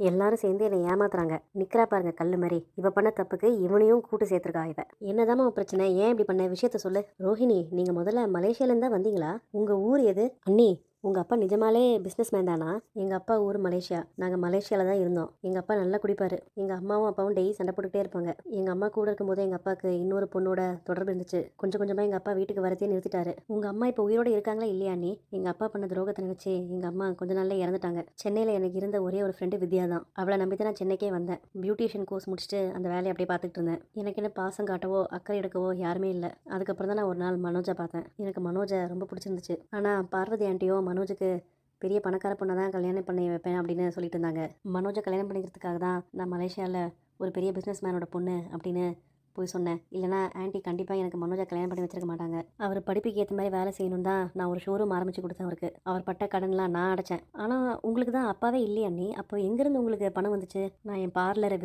எல்லாரும் சேர்ந்து என்னை ஏமாத்துறாங்க. நிக்கிறா பாருங்க கல் மாதிரி. இவ பண்ண தப்புக்கு இவனையும் கூட்டு சேர்த்துருக்கா இவ. என்னதாம்மா பிரச்சனை? ஏன் இப்படி பண்ண? விஷயத்த சொல்லு. ரோஹிணி நீங்க முதல்ல மலேசியால இருந்தா வந்தீங்களா? உங்க ஊர் எது? அண்ணி உங்கள் அப்பா நிஜமாலே பிஸ்னஸ் மேன் தானா? எங்கள் அப்பா ஊர் மலேசியா. நாங்கள் மலேசியாவில் தான் இருந்தோம். எங்கள் அப்பா நல்லா குடிப்பார். எங்கள் அம்மாவும் அப்பாவும் டெய்லி சண்டை போட்டுக்கிட்டே இருப்பாங்க. எங்கள் அம்மா கூட இருக்கும்போது எங்கள் அப்பாவுக்கு இன்னொரு பொண்ணோட தொடர்பு இருந்துச்சு. கொஞ்சம் கொஞ்சமாக எங்கள் அப்பா வீட்டுக்கு வரதே நிறுத்திட்டாரு. உங்கள் அம்மா இப்போ உயிரோடு இருக்காங்களா இல்லையா நீ எங்கள் அப்பா பண்ண துரோகத்தை நினச்சி எங்கள் அம்மா கொஞ்ச நாளில் இறந்துட்டாங்க. சென்னையில் எனக்கு இருந்த ஒரே ஒரு ஃப்ரெண்டு வித்யா தான். அவளை நம்பி தான் நான் சென்னைக்கே வந்தேன். பியூட்டிஷியன் கோர்ஸ் முடிச்சுட்டு அந்த வேலையை அப்படியே பார்த்துட்டு இருந்தேன். எனக்கு என்ன பாசம் காட்டவோ அக்கறை எடுக்கவோ யாருமே இல்லை. அதுக்கப்புறம் தான் நான் ஒரு நாள் மனோஜை பார்த்தேன். எனக்கு மனோஜை ரொம்ப பிடிச்சிருந்துச்சு. ஆனால் பார்வதி ஆண்டியோ மனோஜுக்கு பெரிய பணக்கார பொண்ணை தான் கல்யாணம் பண்ணி வைப்பேன் அப்படின்னு சொல்லிட்டு இருந்தாங்க மனோஜை கல்யாணம் பண்ணிக்கிறதுக்காக தான் நான் மலேசியாவில் ஒரு பெரிய பிஸ்னஸ் மேனோட பொண்ணு அப்படின்னு போய் சொன்னேன். இல்லைனா ஆன்ட்டி கண்டிப்பாக எனக்கு மனோஜை கல்யாணம் பண்ணி வச்சிருக்க மாட்டாங்க. அவர் படிப்புக்கு ஏற்ற மாதிரி வேலை செய்யணும் தான் நான் ஒரு ஷோரூம் ஆரம்பித்து கொடுத்தேன் அவருக்கு. அவர் பட்ட கடன்லாம் நான் அடைச்சேன். ஆனால் உங்களுக்கு தான் அப்பாவே இல்லையா நீ அப்போ எங்கேருந்து உங்களுக்கு பணம் வந்துச்சு? நான் என் பார்லரை